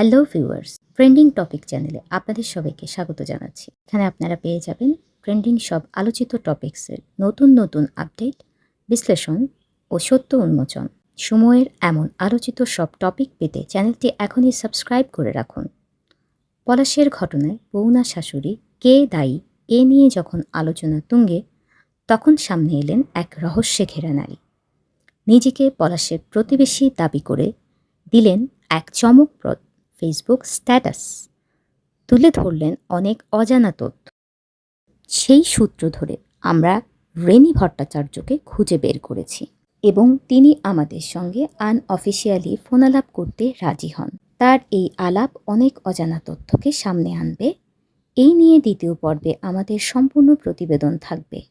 Hello viewers trending topic চ্যানেলে আপনাদের সবাইকে স্বাগত জানাচ্ছি। এখানে আপনারা পেয়ে যাবেন ট্রেন্ডিং সব আলোচিত টপিকসের নতুন নতুন আপডেট বিশ্লেষণ ও সত্য উন্মোচন। সময়ের এমন আলোচিত সব টপিক পেতে চ্যানেলটি এখনই সাবস্ক্রাইব করে রাখুন। পলাশের ঘটনায় বৌনা শাশুড়ি কে দায়ী এ নিয়ে যখন আলোচনা তুঙ্গে, তখন সামনে এলেন এক রহস্যে ঘেরা নারী। নিজেকে পলাশের প্রতিবেশী দাবি করে দিলেন এক চমকপ্রদ ফেসবুক স্ট্যাটাস তুলে ধরলেন অনেক অজানা তথ্য। সেই সূত্র ধরে আমরা রেনি ভট্টাচার্যকে খুঁজে বের করেছি এবং তিনি আমাদের সঙ্গে আনঅফিসিয়ালি ফোনালাপ করতে রাজি হন। তার এই আলাপ অনেক অজানা তথ্যকে সামনে আনবে। এই নিয়ে দ্বিতীয় পর্বে আমাদের সম্পূর্ণ প্রতিবেদন থাকবে।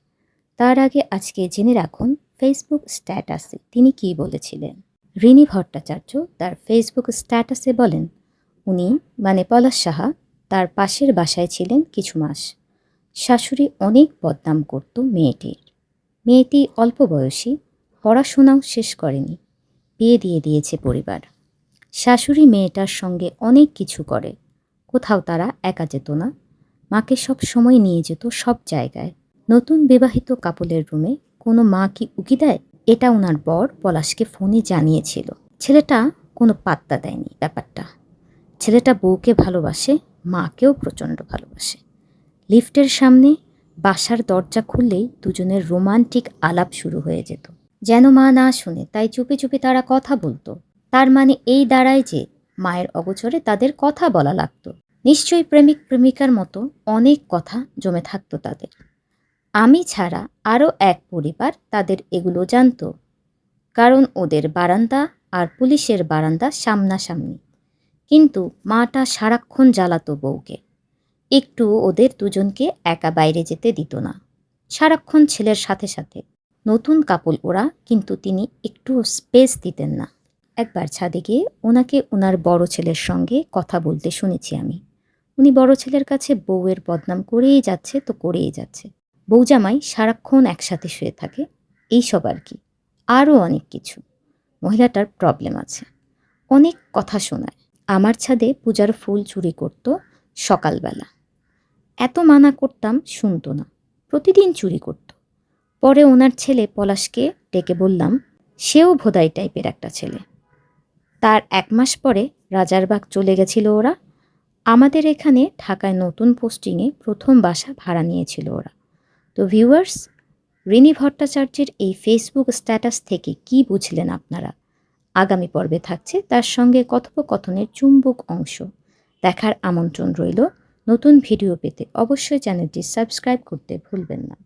তার আগে আজকে জেনে রাখুন ফেসবুক স্ট্যাটাসে তিনি কী বলেছিলেন। রিনি ভট্টাচার্য তার ফেসবুক স্ট্যাটাসে বলেন উনি মানে পলাশ সাহা, তার পাশের বাসায় ছিলেন কিছু মাস। শাশুড়ি অনেক বদনাম করত মেয়েটির। মেয়েটি অল্প বয়সী, পড়াশোনাও শেষ করেনি। বিয়ে দিয়ে দিয়েছে পরিবার। শাশুড়ি মেয়েটার সঙ্গে অনেক কিছু করে। কোথাও তারা একা যেত না। মাকে সব সময় নিয়ে যেত সব জায়গায়। নতুন বিবাহিত কাপলের রুমে কোনো মা কি উকি দেয়? এটা ওনার বর পলাশকে ফোনে জানিয়েছিল। ছেলেটা কোনো পাত্তা দেয়নি ব্যাপারটা। ছেলেটা বউকে ভালোবাসে, মাকেও প্রচণ্ড ভালোবাসে। লিফটের সামনে বাসার দরজা খুললেই দুজনের রোমান্টিক আলাপ শুরু হয়ে যেত। যেন মা না শুনে তাই চুপি চুপি তারা কথা বলতো। তার মানে এই দাঁড়ায় যে মায়ের অগোচরে তাদের কথা বলা লাগতো। নিশ্চয়ই প্রেমিক প্রেমিকার মতো অনেক কথা জমে থাকতো তাদের। আমি ছাড়া আরও এক পরিবার তাদের এগুলো জানতো। কারণ ওদের বারান্দা আর পুলিশের বারান্দা সামনাসামনি। কিন্তু মাটা সারাক্ষণ জ্বালাতো বউকে। একটু ওদের দুজনকে একা বাইরে যেতে দিত না। সারাক্ষণ ছেলের সাথে সাথে। নতুন কাপল ওরা, কিন্তু তিনি একটু স্পেস দিতেন না। একবার ছাদে গিয়ে ওনাকে ওনার বড় ছেলের সঙ্গে কথা বলতে শুনেছি আমি। উনি বড় ছেলের কাছে বউয়ের বদনাম করেই যাচ্ছে তো করেই যাচ্ছে। বউজামাই সারাক্ষণ একসাথে শুয়ে থাকে। এইসব আর কি। আরও অনেক কিছু। মহিলাটার প্রবলেম আছে। অনেক কথা শোনায়। আমার ছাদে পূজার ফুল চুরি করত সকালবেলা। এত মানা করতাম শুনতো না, প্রতিদিন চুরি করত। পরে ওনার ছেলে পলাশকে ডেকে বললাম, সেও ভোদাই টাইপের একটা ছেলে। তার এক মাস পরে রাজারবাগ চলে গেছিল ওরা। আমাদের এখানে ঢাকায় নতুন পোস্টিংয়ে প্রথম বাসা ভাড়া নিয়েছিল ওরা। তো ভিউয়ার্স, রিনি ভট্টাচার্যের এই ফেসবুক স্ট্যাটাস থেকে কি বুঝলেন আপনারা? আগামী পর্বে থাকছে তার সঙ্গে কথোপকথনের চুম্বক অংশ। দেখার আমন্ত্রণ রইল। নতুন ভিডিও পেতে অবশ্যই চ্যানেলটি সাবস্ক্রাইব করতে ভুলবেন না।